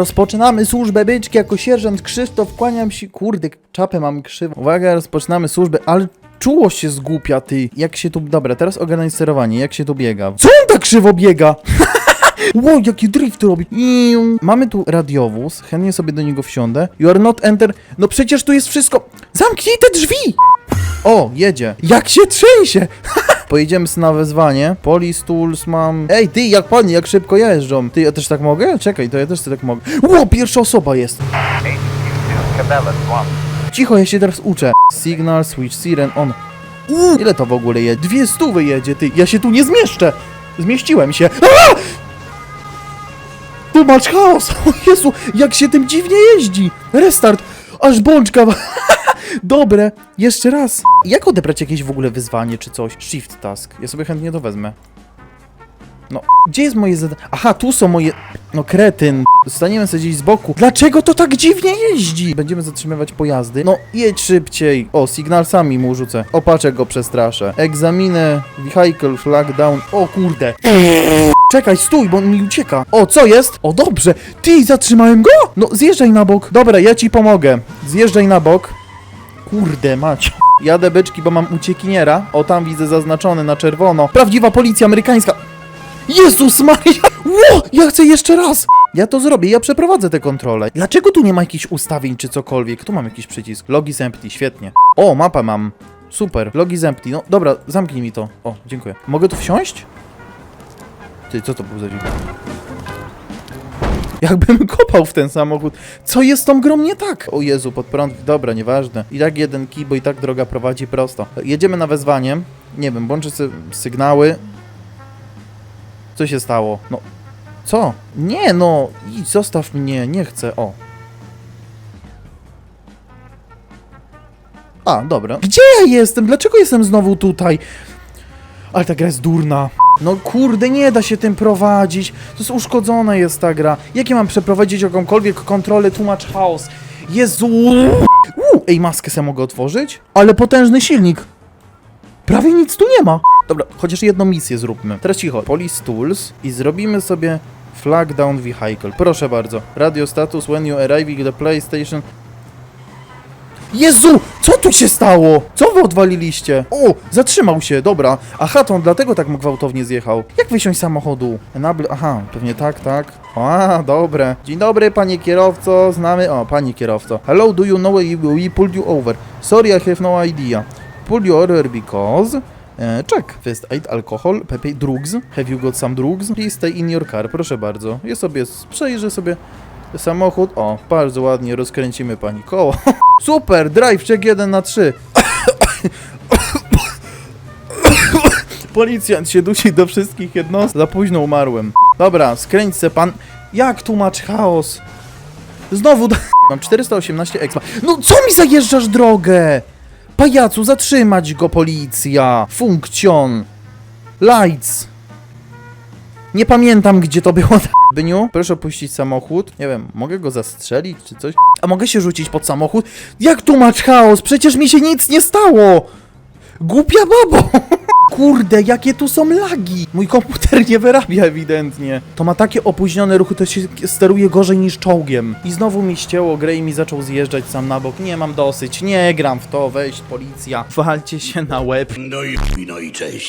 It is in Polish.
Rozpoczynamy służbę byczki jako sierżant Krzysztof, kłaniam się, kurde, czapę mam krzywą. Uwaga, rozpoczynamy służbę, ale czuło się zgłupia, ty. Jak się tu, dobra, teraz ogarnij sterowanie, jak się tu biega. Co on tak krzywo biega? Ło, jaki drift robi. Mamy tu radiowóz, chętnie sobie do niego wsiądę. You are not enter, no przecież tu jest wszystko. Zamknij te drzwi! O, jedzie. Jak się trzęsie! Pojedziemy na wezwanie. Police tools mam. Ej, ty, jak pani, jak szybko jeżdżą. Ty, ja też tak mogę? Czekaj, to ja też sobie tak mogę. Ło, pierwsza osoba jest. Cicho, ja się teraz uczę. Signal, switch, siren, on. Uuu, ile to w ogóle jedzie? Dwie stówy jedzie, ty. Ja się tu nie zmieszczę. Zmieściłem się. A! Tu chaos. O Jezu, jak się tym dziwnie jeździ. Restart. Aż bączka. Dobre, jeszcze raz. Jak odebrać jakieś w ogóle wyzwanie czy coś? Shift task. Ja sobie chętnie to wezmę. No, gdzie jest moje zadanie? Aha, tu są moje... No, kretyn. Staniemy sobie gdzieś z boku. Dlaczego to tak dziwnie jeździ? Będziemy zatrzymywać pojazdy. No, jedź szybciej. O, signalsami mu rzucę. Opaczek go przestraszę. Egzaminę, vehicle, flag down. O kurde. Czekaj, stój, bo on mi ucieka. O, co jest? O, dobrze. Ty, zatrzymałem go? No, zjeżdżaj na bok. Dobra, ja ci pomogę. Zjeżdżaj na bok. Kurde, mać. Jadę beczki, bo mam uciekiniera. O, tam widzę zaznaczony na czerwono. Prawdziwa policja amerykańska. Jezus Maria! Ło! Ja chcę jeszcze raz! Ja to zrobię, ja przeprowadzę te kontrole. Dlaczego tu nie ma jakichś ustawień czy cokolwiek? Tu mam jakiś przycisk. Logis empty, świetnie. O, mapę mam. Super, logis empty. No dobra, zamknij mi to. O, dziękuję. Mogę tu wsiąść? Ty, co to był za dźwięk? Jakbym kopał w ten samochód. Co jest tą grą nie tak? O Jezu, pod prąd. Dobra, nieważne. I tak jeden kij, bo i tak droga prowadzi prosto. Jedziemy na wezwanie. Nie wiem, włączę sobie sygnały. Co się stało? No. Co? Nie, no. Idź, zostaw mnie, nie chcę. O. A, dobra. Gdzie ja jestem? Dlaczego jestem znowu tutaj? Ale ta gra jest durna. No kurde, nie da się tym prowadzić. To jest uszkodzona jest ta gra. Jak ja mam przeprowadzić jakąkolwiek kontrolę, tłumacz chaos? Jezu! Uuu, ej, maskę sobie mogę otworzyć? Ale potężny silnik. Prawie nic tu nie ma. Dobra, chociaż jedną misję zróbmy. Teraz cicho. Police Tools i zrobimy sobie flag down vehicle. Proszę bardzo. Radio status when you arriving the PlayStation. Jezu! Co tu się stało? Co wy odwaliliście? O! Zatrzymał się, dobra. Aha, to on dlatego tak gwałtownie zjechał. Jak wysiąść z samochodu? Enable... Aha, pewnie tak, tak. A, dobre. Dzień dobry, panie kierowco. Znamy... O, pani kierowco. Hello, do you know we pulled you over? Sorry, I have no idea. Pulled you over because... E, check. First aid, alcohol, pepe, drugs. Have you got some drugs? Please stay in your car. Proszę bardzo. Ja sobie przejrzę sobie samochód. O, bardzo ładnie rozkręcimy pani koło. Super, drive check 1 na 3. Policjant się dusi do wszystkich jednostek. Za późno umarłem. Dobra, skręć se pan. Jak tłumacz chaos? Znowu da... Mam 418 expa. No co mi zajeżdżasz drogę? Pajacu, zatrzymać go policja! Funkcjon! Lights! Nie pamiętam, gdzie to było. Byniu, proszę opuścić samochód. Nie wiem, mogę go zastrzelić czy coś? A mogę się rzucić pod samochód? Jak tłumacz chaos? Przecież mi się nic nie stało! Głupia babo! Kurde, jakie tu są lagi! Mój komputer nie wyrabia ewidentnie. To ma takie opóźnione ruchy, to się steruje gorzej niż czołgiem. I znowu mi ścięło grę i mi zaczął zjeżdżać sam na bok. Nie mam dosyć, nie gram w to, weź policja. Walcie się na łeb. No i, no i cześć.